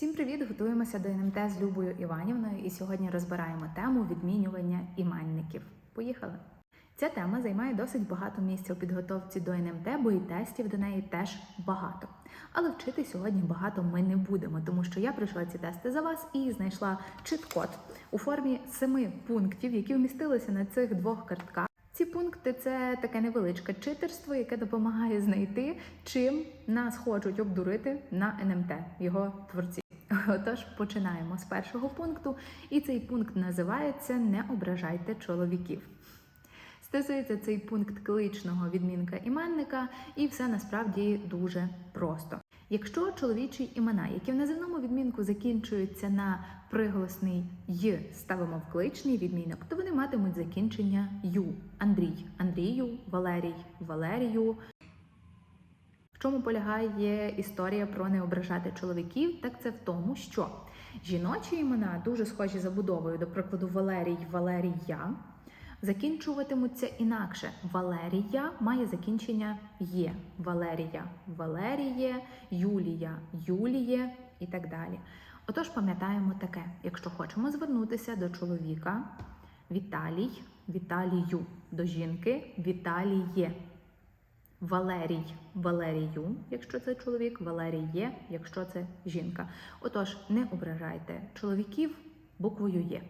Всім привіт! Готуємося до НМТ з Любою Іванівною і сьогодні розбираємо тему відмінювання іменників. Поїхали! Ця тема займає досить багато місця у підготовці до НМТ, бо і тестів до неї теж багато. Але вчити сьогодні багато ми не будемо, тому що я пройшла ці тести за вас і знайшла чит-код у формі семи пунктів, які вмістилися на цих двох картках. Ці пункти це таке невеличке читерство, яке допомагає знайти, чим нас хочуть обдурити на НМТ, його творці. Отож, починаємо з першого пункту, і цей пункт називається Не ображайте чоловіків. Стосується цей пункт кличного відмінка іменника, і все насправді дуже просто. Якщо чоловічі імена, які в називному відмінку закінчуються на приголосний й, ставимо в кличний відмінок, то вони матимуть закінчення ю. Андрій, Андрію, Валерій, Валерію. Чому полягає історія про не ображати чоловіків? Так це в тому, що жіночі імена дуже схожі забудовою, до прикладу, Валерій, Валерія закінчуватимуться інакше. Валерія має закінчення є. Валерія, Валеріє, Юлія, Юліє і так далі. Отож, пам'ятаємо таке: якщо хочемо звернутися до чоловіка, Віталій, Віталію, до жінки Віталіє. Валерій, Валерію, якщо це чоловік, Валеріє, якщо це жінка. Отож, не ображайте чоловіків буквою Є.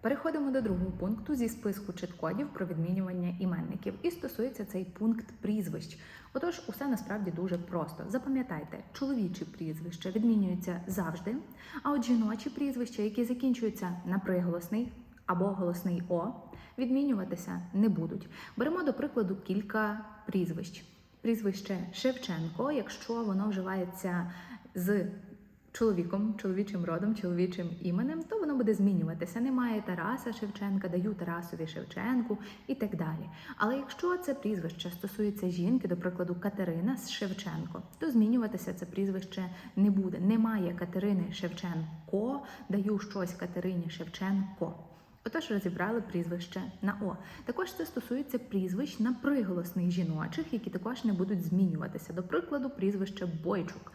Переходимо до другого пункту зі списку чіткодів про відмінювання іменників. І стосується цей пункт прізвищ. Отож, усе насправді дуже просто. Запам'ятайте, чоловічі прізвища відмінюються завжди, а от жіночі прізвища, які закінчуються на приголосний або голосний О, відмінюватися не будуть. Беремо до прикладу кілька прізвищ. Прізвище Шевченко, якщо воно вживається з чоловіком, чоловічим родом, чоловічим іменем, то воно буде змінюватися. Немає Тараса Шевченка, даю Тарасові Шевченку і так далі. Але якщо це прізвище стосується жінки, до прикладу, Катерина з Шевченко, то змінюватися це прізвище не буде. Немає Катерини Шевченко, даю щось Катерині Шевченко. Отож, розібрали прізвище на О. Також це стосується прізвищ на приголосних жіночих, які також не будуть змінюватися. До прикладу, прізвище Бойчук.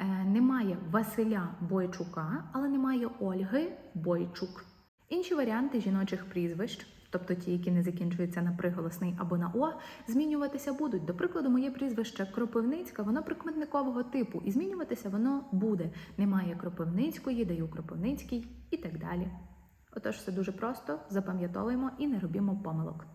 Е, Немає Василя Бойчука, але немає Ольги Бойчук. Інші варіанти жіночих прізвищ, тобто ті, які не закінчуються на приголосний або на О, змінюватися будуть. До прикладу, моє прізвище Кропивницька, воно прикметникового типу, і змінюватися воно буде. Немає Кропивницької, даю Кропивницький і так далі. Отож, все дуже просто, запам'ятовуємо і не робімо помилок.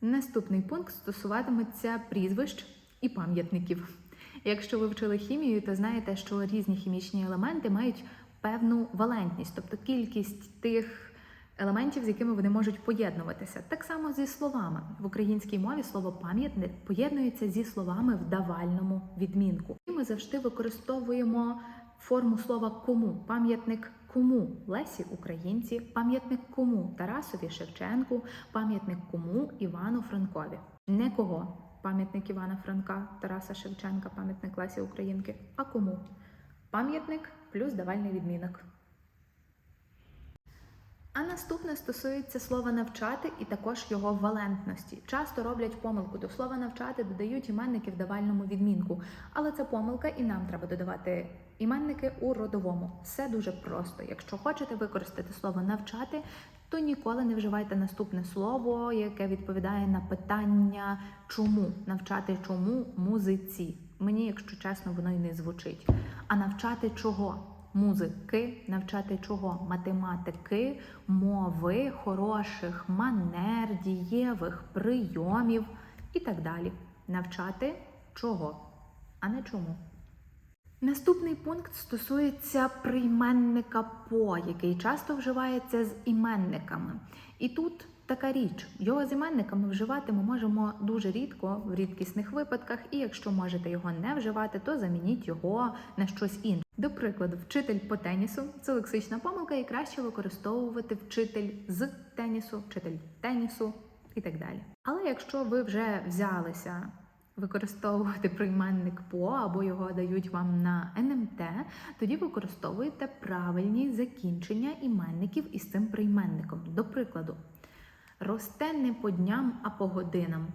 Наступний пункт стосуватиметься прізвищ і пам'ятників. Якщо ви вчили хімію, то знаєте, що різні хімічні елементи мають певну валентність, тобто кількість тих елементів, з якими вони можуть поєднуватися. Так само зі словами в українській мові слово пам'ятник поєднується зі словами в давальному відмінку. І ми завжди використовуємо форму слова кому пам'ятник кому Лесі Українці, пам'ятник кому Тарасові Шевченку, пам'ятник кому Івану Франкові. Не кого пам'ятник Івана Франка, Тараса Шевченка, пам'ятник Лесі Українки, а кому? Пам'ятник плюс давальний відмінок. А наступне стосується слова навчати і також його валентності. Часто роблять помилку до слова навчати, додають іменники в давальному відмінку. Але це помилка, і нам треба додавати іменники у родовому. Все дуже просто. Якщо хочете використати слово навчати, то ніколи не вживайте наступне слово, яке відповідає на питання чому навчати чому музиці. Мені, якщо чесно, воно й не звучить. А навчати чого? Музики, навчати чого? Математики, мови, хороших манер, дієвих прийомів і так далі. Навчати чого, а не чому. Наступний пункт стосується прийменника по, який часто вживається з іменниками. І тут така річ: його з іменниками вживати ми можемо дуже рідко, в рідкісних випадках, і якщо можете його не вживати, то замініть його на щось інше. До прикладу, вчитель по тенісу це лексична помилка, і краще використовувати вчитель з тенісу, вчитель тенісу і так далі. Але якщо ви вже взялися використовувати прийменник по або його дають вам на НМТ, тоді використовуєте правильні закінчення іменників із цим прийменником. До прикладу, росте не по дням, а по годинам.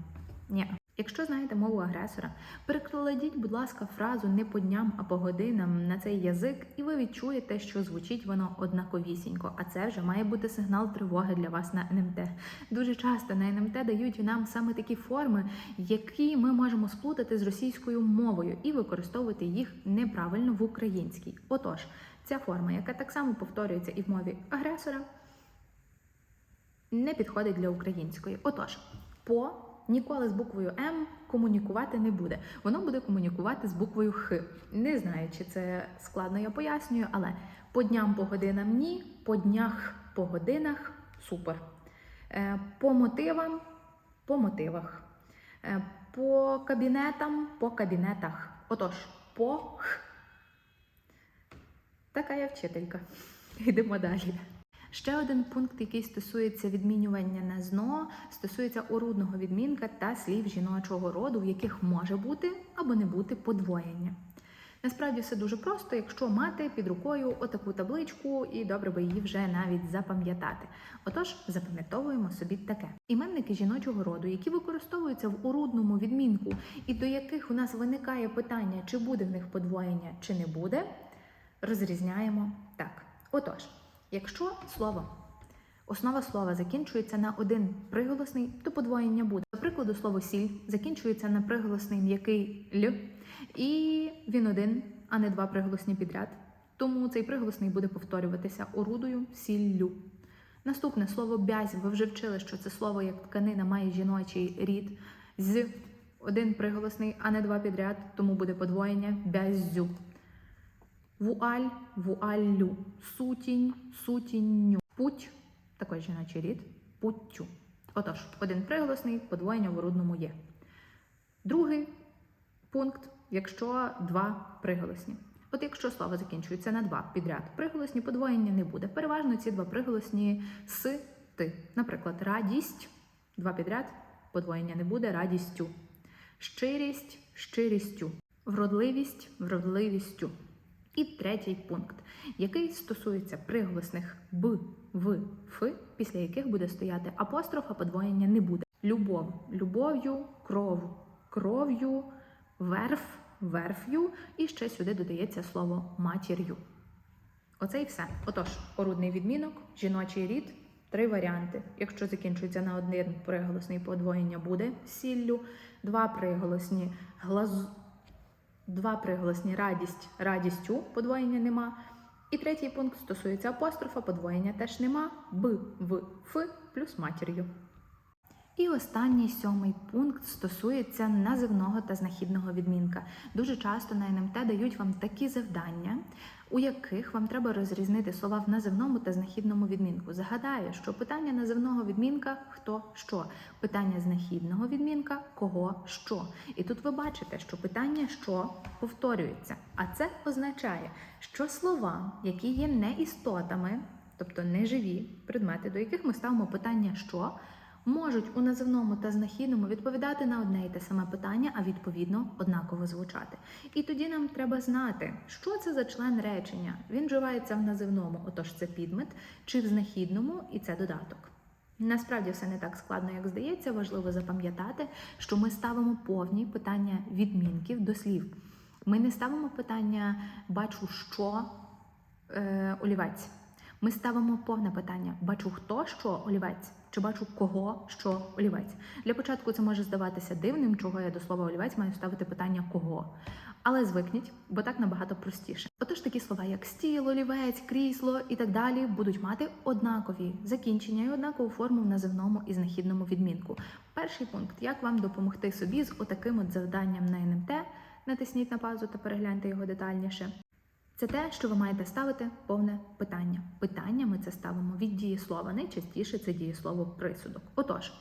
Ні. Якщо знаєте мову агресора, перекладіть, будь ласка, фразу не по дням, а по годинам на цей язик, і ви відчуєте, що звучить воно однаковісінько. А це вже має бути сигнал тривоги для вас на НМТ. Дуже часто на НМТ дають нам саме такі форми, які ми можемо сплутати з російською мовою і використовувати їх неправильно в українській. Отож, ця форма, яка так само повторюється і в мові агресора, не підходить для української. Отож, по ніколи з буквою М комунікувати не буде. Воно буде комунікувати з буквою Х. Не знаю, чи це складно я пояснюю, але по дням по годинам ні, по днях по годинах супер. Е, По мотивам по мотивах. Е, По кабінетам по кабінетах. Отож, по Х. Така я вчителька. Йдемо далі. Ще один пункт, який стосується відмінювання на ЗНО, стосується орудного відмінка та слів жіночого роду, в яких може бути або не бути подвоєння. Насправді все дуже просто, якщо мати під рукою отаку табличку, і добре би її вже навіть запам'ятати. Отож, запам'ятовуємо собі таке: іменники жіночого роду, які використовуються в орудному відмінку, і до яких у нас виникає питання, чи буде в них подвоєння, чи не буде, розрізняємо так. Отож, якщо слово, основа слова закінчується на один приголосний, то подвоєння буде. До прикладу, слово сіль закінчується на приголосний м'який л, і він один, а не два приголосні підряд. Тому цей приголосний буде повторюватися орудою сіллю. Наступне слово бязь. Ви вже вчили, що це слово як тканина має жіночий рід з один приголосний, а не два підряд, тому буде подвоєння бяззю. Вуаль, вуаллю, сутінь, сутінню, путь, також жіночий рід, путтю. Отож, один приголосний, подвоєння в орудному є. Другий пункт, якщо два приголосні. От якщо слово закінчується на два підряд, приголосні подвоєння не буде. Переважно ці два приголосні с ти. Наприклад, радість, два підряд, подвоєння не буде, радістю. Щирість, щирістю. Вродливість, вродливістю. І третій пункт, який стосується приголосних б, в, ф, після яких буде стояти апостроф, а подвоєння не буде. Любов, любов'ю, кров, кров'ю, верф, верф'ю, і ще сюди додається слово матір'ю. Оце і все. Отож, орудний відмінок, жіночий рід, три варіанти. Якщо закінчується на один приголосний подвоєння буде сіллю, два приголосні глаз... два приголосні радість, радістю, подвоєння нема. І третій пункт стосується апострофа, подвоєння теж нема, б, в, ф плюс матір'ю. І останній сьомий пункт стосується називного та знахідного відмінка. Дуже часто на НМТ дають вам такі завдання, у яких вам треба розрізнити слова в називному та знахідному відмінку. Загадаю, що питання називного відмінка хто що, питання знахідного відмінка кого що. І тут ви бачите, що питання що повторюється. А це означає, що слова, які є не істотами, тобто неживі предмети, до яких ми ставимо питання що можуть у називному та знахідному відповідати на одне і те саме питання, а відповідно однаково звучати. І тоді нам треба знати, що це за член речення. Він вживається в називному, отож це підмет, чи в знахідному, і це додаток. Насправді все не так складно, як здається. Важливо запам'ятати, що ми ставимо повні питання відмінків до слів. Ми не ставимо питання бачу, що е, олівець. Ми ставимо повне питання: бачу, хто що олівець, чи бачу кого що олівець. Для початку це може здаватися дивним, чого я до слова олівець маю ставити питання кого. Але звикніть, бо так набагато простіше. Отож, такі слова, як стіл, олівець, крісло і так далі, будуть мати однакові закінчення і однакову форму в називному і знахідному відмінку. Перший пункт: як вам допомогти собі з отаким от завданням на НМТ? Натисніть на паузу та перегляньте його детальніше. Це те, що ви маєте ставити повне питання. Питання ми це ставимо від дієслова. Найчастіше це дієслово присудок. Отож,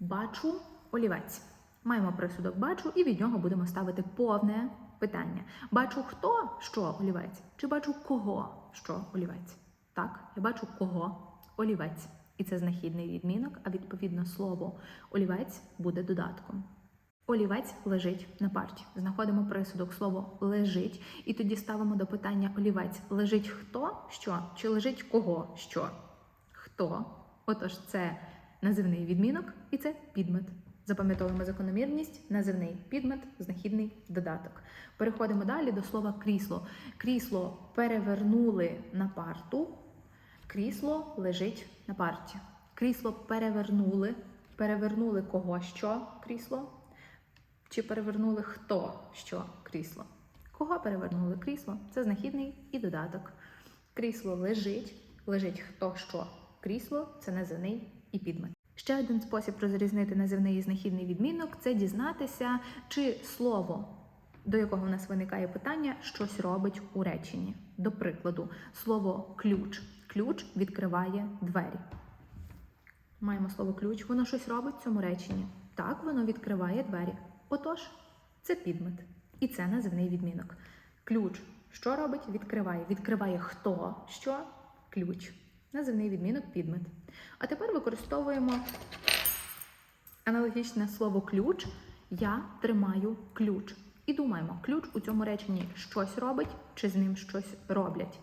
бачу олівець. Маємо присудок бачу, і від нього будемо ставити повне питання. Бачу хто що олівець, чи бачу кого що олівець. Так, я бачу кого олівець. І це знахідний відмінок, а відповідно слово олівець буде додатком. Олівець лежить на парті. Знаходимо присудок слово лежить, і тоді ставимо до питання олівець лежить хто що, чи лежить кого що? Хто? Отож, це називний відмінок і це підмет. Запам'ятовуємо закономірність, називний підмет, знахідний додаток. Переходимо далі до слова крісло. Крісло перевернули на парту, крісло лежить на парті. Крісло перевернули. Перевернули кого що крісло? Чи перевернули хто що крісло? Кого перевернули крісло? Це знахідний і додаток. Крісло лежить, лежить хто що крісло це називний і підмет. Ще один спосіб розрізнити називний і знахідний відмінок це дізнатися, чи слово, до якого в нас виникає питання, щось робить у реченні. До прикладу, слово ключ. Ключ відкриває двері. Маємо слово ключ, воно щось робить в цьому реченні. Так, воно відкриває двері. Отож, це підмет. І це називний відмінок. Ключ що робить? Відкриває. Відкриває хто що? Ключ. Називний відмінок підмет. А тепер використовуємо аналогічне слово ключ. Я тримаю ключ. І думаємо, ключ у цьому реченні щось робить, чи з ним щось роблять.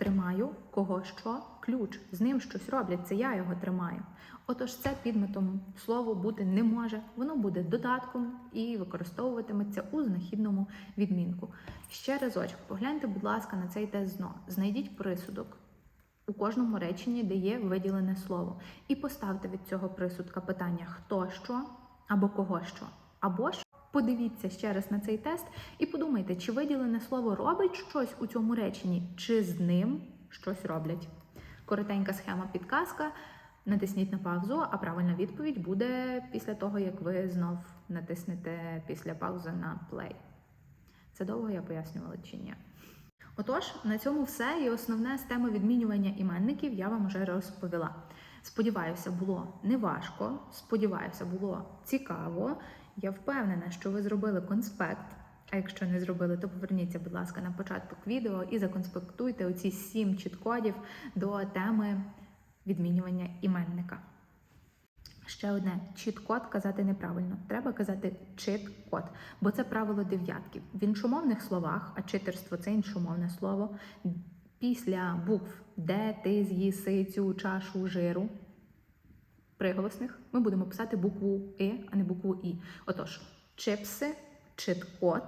Тримаю кого що ключ. З ним щось роблять, це я його тримаю. Отож, це підметом слово бути не може, воно буде додатком і використовуватиметься у знахідному відмінку. Ще разочок, погляньте, будь ласка, на цей тест знов. Знайдіть присудок у кожному реченні, де є виділене слово, і поставте від цього присудка питання хто що або кого що. Або ж подивіться ще раз на цей тест і подумайте, чи виділене слово робить щось у цьому реченні, чи з ним щось роблять. Коротенька схема підказка. Натисніть на паузу, а правильна відповідь буде після того, як ви знов натиснете після паузи на play. Це довго я пояснювала чи ні? Отож, на цьому все і основне з теми відмінювання іменників я вам вже розповіла. Сподіваюся, було неважко. Сподіваюся, було цікаво. Я впевнена, що ви зробили конспект. А якщо не зробили, то поверніться, будь ласка, на початок відео і законспектуйте оці сім чіткодів до теми відмінювання іменника. Ще одне чіт-код казати неправильно. Треба казати чит-код, бо це правило дев'ятки. В іншомовних словах, а читерство це іншомовне слово. Після букв де, ти, з'їси цю чашу жиру приголосних ми будемо писати букву Е, а не букву І. Отож, чипси, чит-код,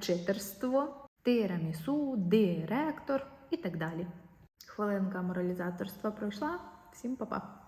читерство, тирамісу, директор і так далі. Хвилинка моралізаторства пройшла. Всім па-па!